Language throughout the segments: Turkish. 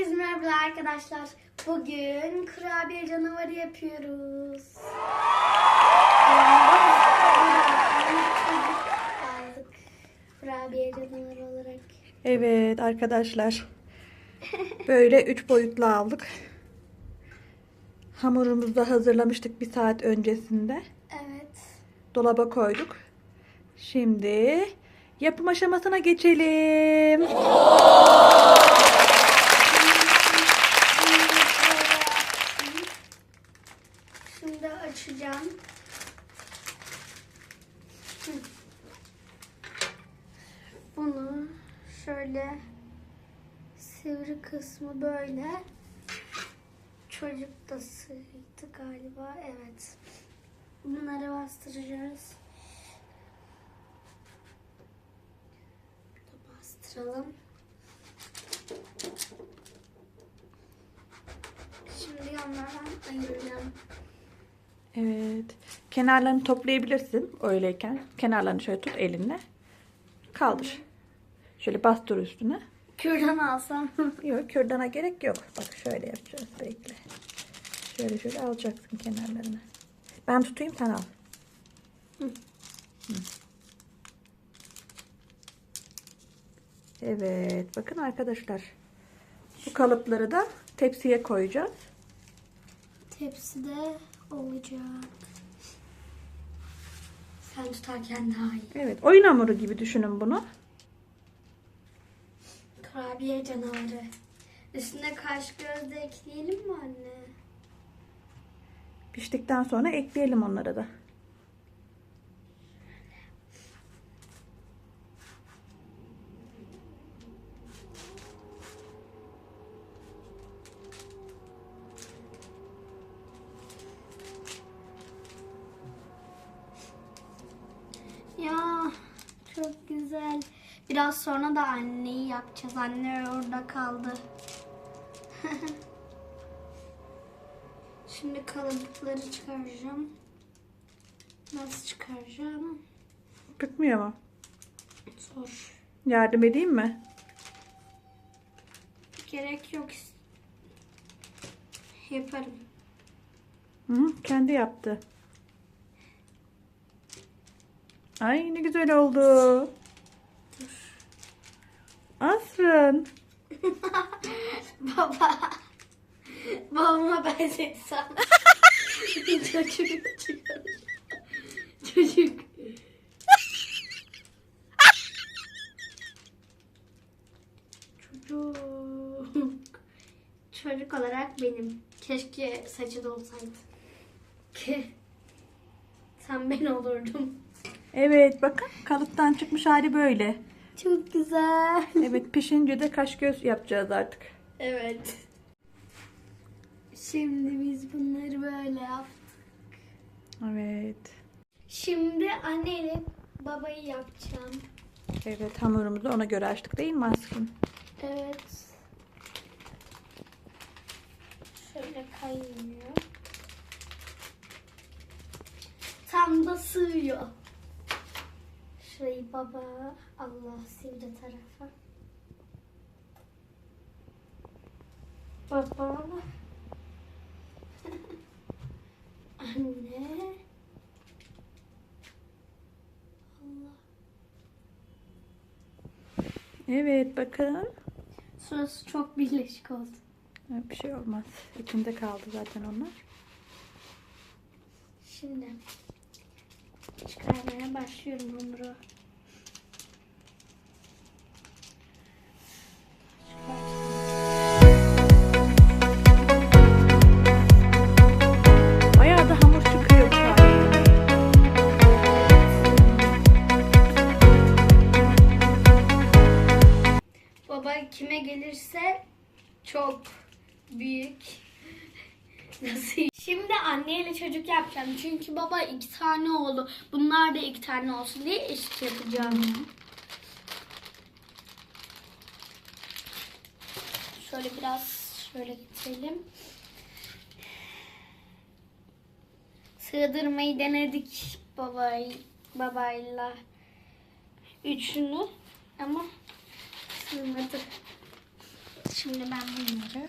Herkese merhaba arkadaşlar. Bugün kurabiye canavarı yapıyoruz. Kurabiye canavarı olarak. Evet arkadaşlar. Böyle üç boyutlu aldık. Hamurumuzu da hazırlamıştık bir saat öncesinde. Evet. Dolaba koyduk. Şimdi yapım aşamasına geçelim. Şimdi açacağım. Hı. Bunu şöyle sivri kısmı böyle. Çocuk da sıyırdı galiba. Evet. Bunları bastıracağız. Burada bastıralım. Şimdi onlardan ayıracağım. Evet. Kenarlarını toplayabilirsin öyleyken. Kenarlarını şöyle tut elinle. Kaldır. Şöyle bastır üstüne. Kürdan alsam. Yok kürdana gerek yok. Bak şöyle yapacağız bekle. Şöyle şöyle alacaksın kenarlarını. Ben tutayım sen al. Hı. Hı. Evet bakın arkadaşlar. Bu kalıpları da tepsiye koyacağız. Tepside olacak. Sen tutarken daha iyi. Evet oyun hamuru gibi düşünün bunu. Kurabiye canavarı. Üstüne kaş göz de ekleyelim mi anne? Piştikten sonra ekleyelim onları da. Ya çok güzel. Biraz sonra da anneyi yapacağız. Anne orada kaldı. Şimdi kalıpları çıkaracağım. Nasıl çıkaracağım? Bitmiyor mu? Zor. Yardım edeyim mi? Gerek yok. Yaparım. Hı, kendi yaptı. Ay ne güzel oldu. Asrın. Baba. Babama benzetsem. Çocuk. Çocuk. Çocuk. Çocuk olarak benim. Keşke saçı da olsaydı. Ke. Sen ben olurdum. Evet bakın kalıptan çıkmış hali böyle. Çok güzel. Evet pişince de kaş göz yapacağız artık. Evet. Şimdi biz bunları böyle yaptık. Evet. Şimdi anneyle babayı yapacağım. Evet hamurumuzu ona göre açtık değil mi Asrın? Evet. Şöyle kayıyor. Tam da sığıyor. Şurayı baba, Allah sivri tarafa. Baba. Anne. Allah. Evet bakın. Şurası çok birleşik oldu. Bir şey olmaz. İçinde kaldı zaten onlar. Şimdi çıkarmaya başlıyorum hamuru. Yapacağım. Çünkü baba iki tane oldu. Bunlar da iki tane olsun diye eşit yapacağım. Şöyle biraz şöyle getirelim. Sığdırmayı denedik babay, babayla. Üçünü ama sığmadı. Şimdi ben bunları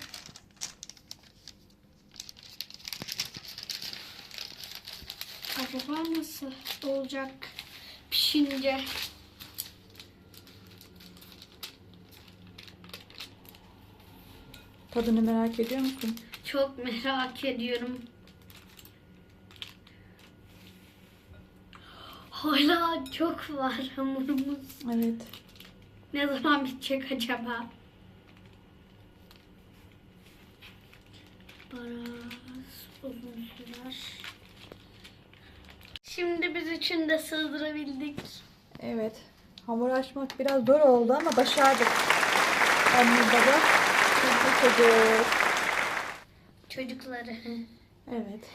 Acaba nasıl olacak pişince? Tadını merak ediyor musun? Çok merak ediyorum. Hala çok var hamurumuz. Evet. Ne zaman bitecek acaba? Biraz uzun sürer. Şimdi biz üçün de sığdırabildik. Evet. Hamur açmak biraz zor oldu ama başardık. Anne baba. Çocuk çocuk. Çocukları. Evet.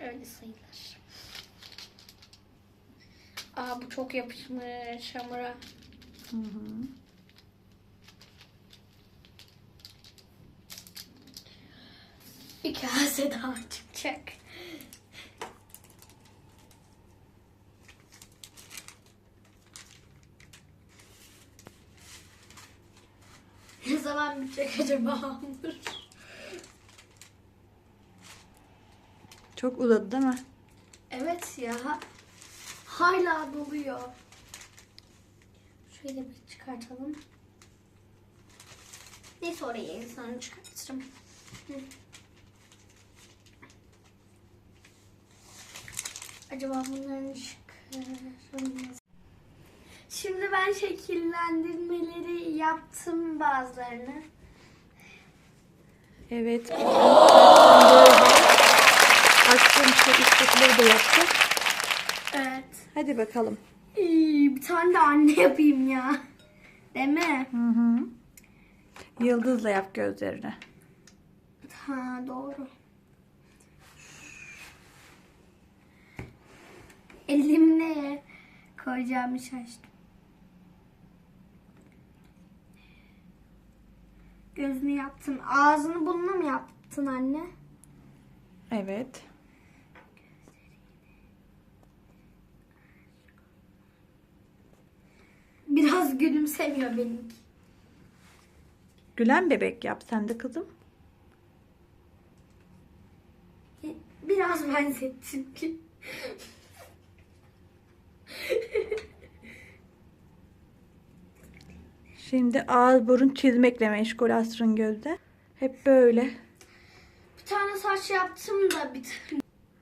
Öyle sayılır. Aa bu çok yapışmış hamura. Hı hı. Bir kase daha çıkacak. Ne zaman bitecek acaba hamur? Çok uzadı değil mi? Evet ya. Hala doluyor. Şöyle bir çıkartalım. Neyse oraya en son çıkartırım. Hı. Acaba bunların çıkarım. Şimdi ben şekillendirmeleri yaptım bazılarını. Evet. Açtığım şey üsttekileri de yaptık. Evet. Hadi bakalım. İyi, bir tane de anne yapayım ya. Değil mi? Hı hı. Yıldızla yap gözlerini. Ha doğru. Elimle koyacağımı şaştım. Gözünü yaptın. Ağzını bununla mı yaptın anne? Evet. Biraz gülümsemiyor benimki. Gülen bebek yap sen de kızım. Biraz benzettim ki. Şimdi ağız burun çizmekle meşgul Asrın gözde. Hep böyle. Bir tane saç yaptım da bir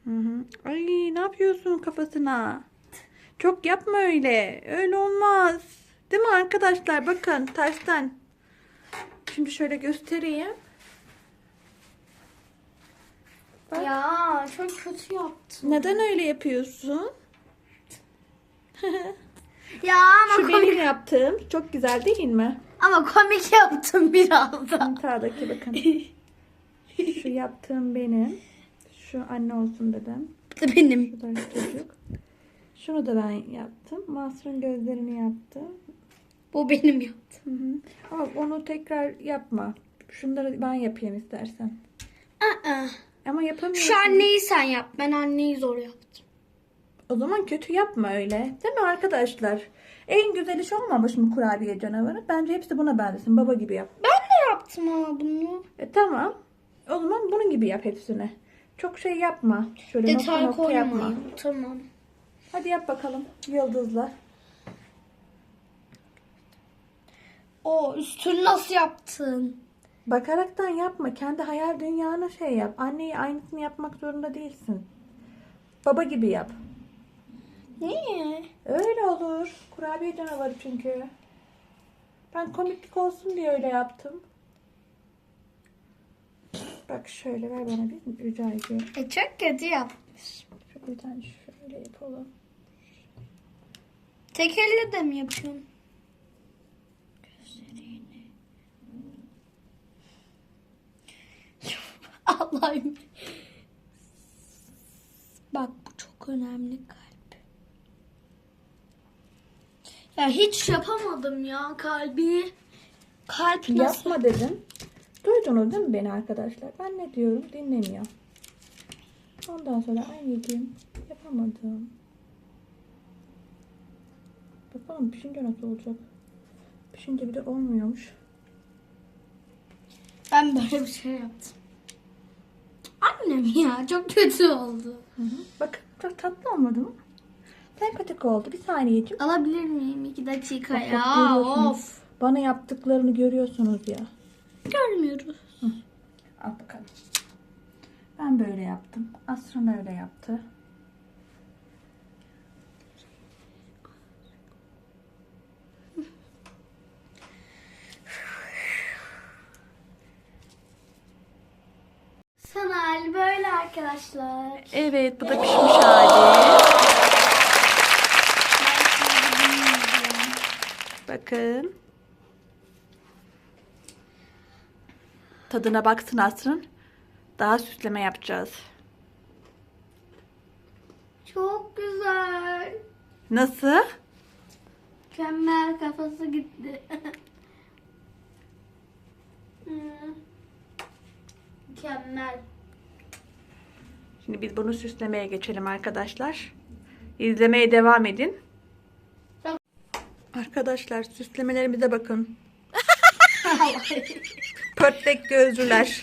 Hı hı. Ay ne yapıyorsun kafasına? Çok yapma öyle. Öyle olmaz. Değil mi arkadaşlar? Bakın tersten. Şimdi şöyle göstereyim. Bak. Ya çok kötü yaptım. Neden öyle yapıyorsun? Ya ama Şu komik, benim yaptığım. Çok güzel değil mi? ama komik yaptım biraz da. Sağdaki bakın. Şu yaptığım benim. Şu anne olsun dedim. Benim. Bu da çocuk. Şunu da ben yaptım. Mahsur'un gözlerini yaptım. Bu benim yaptım. Hı hı. Ama onu tekrar yapma. Şunları ben yapayım istersen. Aa, Ama yapamıyorum. şu anneyi sen yap. Ben anneyi zor yaptım. O zaman kötü yapma öyle. Değil mi arkadaşlar? En güzel iş olmamış mı kurabiye canavarı? Bence hepsi buna benzesin. Baba gibi yap. Ben de yaptım ama bunu. E, tamam. O zaman bunun gibi yap hepsini. Çok şey yapma. Şöyle nokta Detay nokta yapma. koymayayım. Tamam. Hadi yap bakalım. Yıldızla. O üstünü nasıl yaptın? Bakaraktan yapma. Kendi hayal dünyanı şey yap. Anneyi aynısını yapmak zorunda değilsin. Baba gibi yap. Niye? Öyle olur. Kurabiye canavarı çünkü. Ben komiklik olsun diye öyle yaptım. Bak şöyle ver bana bir rica ediyorum. E çok kötü yapmış. Tane şöyle yapalım. Tek elle de mi? Gözlerini. Allah'ım. Bak bu çok önemli kalp. Ya hiç yapamadım ya kalbi. Kalp nasıl? Yapma dedim. Duydunuz değil mi beni arkadaşlar? Ben ne diyorum dinlemiyor. Ondan sonra anneciğim yapamadım. Bakalım pişince nasıl olacak? Pişince bir de olmuyormuş. Ben böyle bir şey yaptım. Annem ya çok kötü oldu. Bakın çok tatlı olmadı mı? Sempatik oldu. Bir saniyeciğim. Alabilir miyim iki dakika Bak, ya? Of. Bana yaptıklarını görüyorsunuz ya. Görmüyoruz. Al bakalım. Ben böyle yaptım. Asrın öyle yaptı. Sanal böyle arkadaşlar. Evet bu da pişmiş hali. Bakın. Tadına baksın Asrın. Daha süsleme yapacağız. Çok güzel. Nasıl? Mükemmel kafası gitti. Hmm. Mükemmel. Şimdi biz bunu süslemeye geçelim arkadaşlar. İzlemeye devam edin. Arkadaşlar süslemelerimize bakın. Pörtlek gözlüler.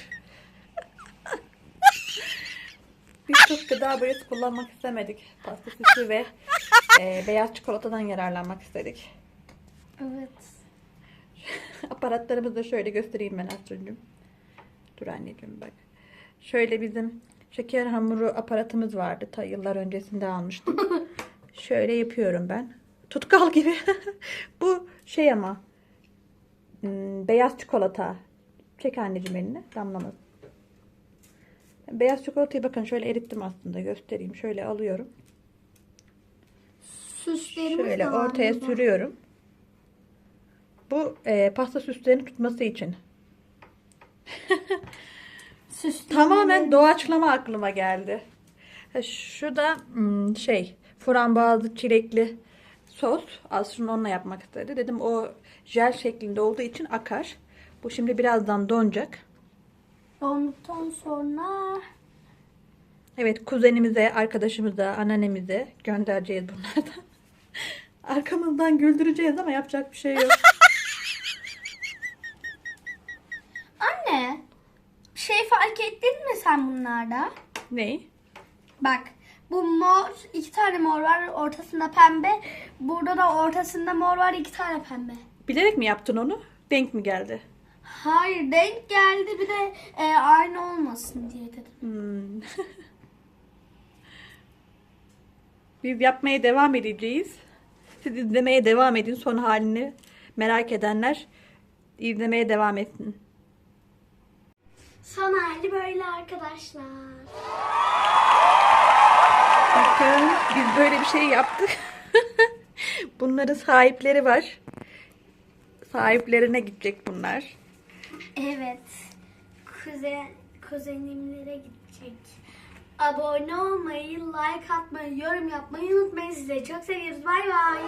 Biz çok gıda boyası kullanmak istemedik. Pasta süsü ve e, beyaz çikolatadan yararlanmak istedik. evet. Aparatlarımızı da şöyle göstereyim ben Aslı'cığım. Dur anneciğim bak. Şöyle bizim şeker hamuru aparatımız vardı. Ta yıllar öncesinde almıştım. şöyle yapıyorum ben. Tutkal gibi. Bu şey ama hmm, beyaz çikolata. Çek anneciğim eline. Damlamaz. Beyaz çikolatayı bakın şöyle erittim aslında. Göstereyim. Şöyle alıyorum. Süslerimiz Şöyle ortaya burada. sürüyorum. Bu e, pasta süslerini tutması için. Tamamen doğaçlama aklıma geldi. Şu da hmm, şey frambuazlı çilekli sos. Aslında onunla yapmak istedi. Dedim o jel şeklinde olduğu için akar. Bu şimdi birazdan donacak. Donduktan sonra Evet kuzenimize, arkadaşımıza, anneannemize göndereceğiz bunlardan. Arkamızdan güldüreceğiz ama yapacak bir şey yok. Anne, bir şey fark ettin mi sen bunlarda? Ney? Bak, bu mor, iki tane mor var, ortasında pembe. Burada da ortasında mor var, iki tane pembe. Bilerek mi yaptın onu? Denk mi geldi? Hayır, denk geldi bir de e, aynı olmasın diye dedim. Hmm. Biz yapmaya devam edeceğiz. Siz izlemeye devam edin. Son halini merak edenler izlemeye devam etsin. Son hali böyle arkadaşlar bakın biz böyle bir şey yaptık. Bunların sahipleri var. Sahiplerine gidecek bunlar. Evet. Kuzen, kuzenimlere gidecek. Abone olmayı, like atmayı, yorum yapmayı unutmayın. Size çok seviyoruz. Bay bay.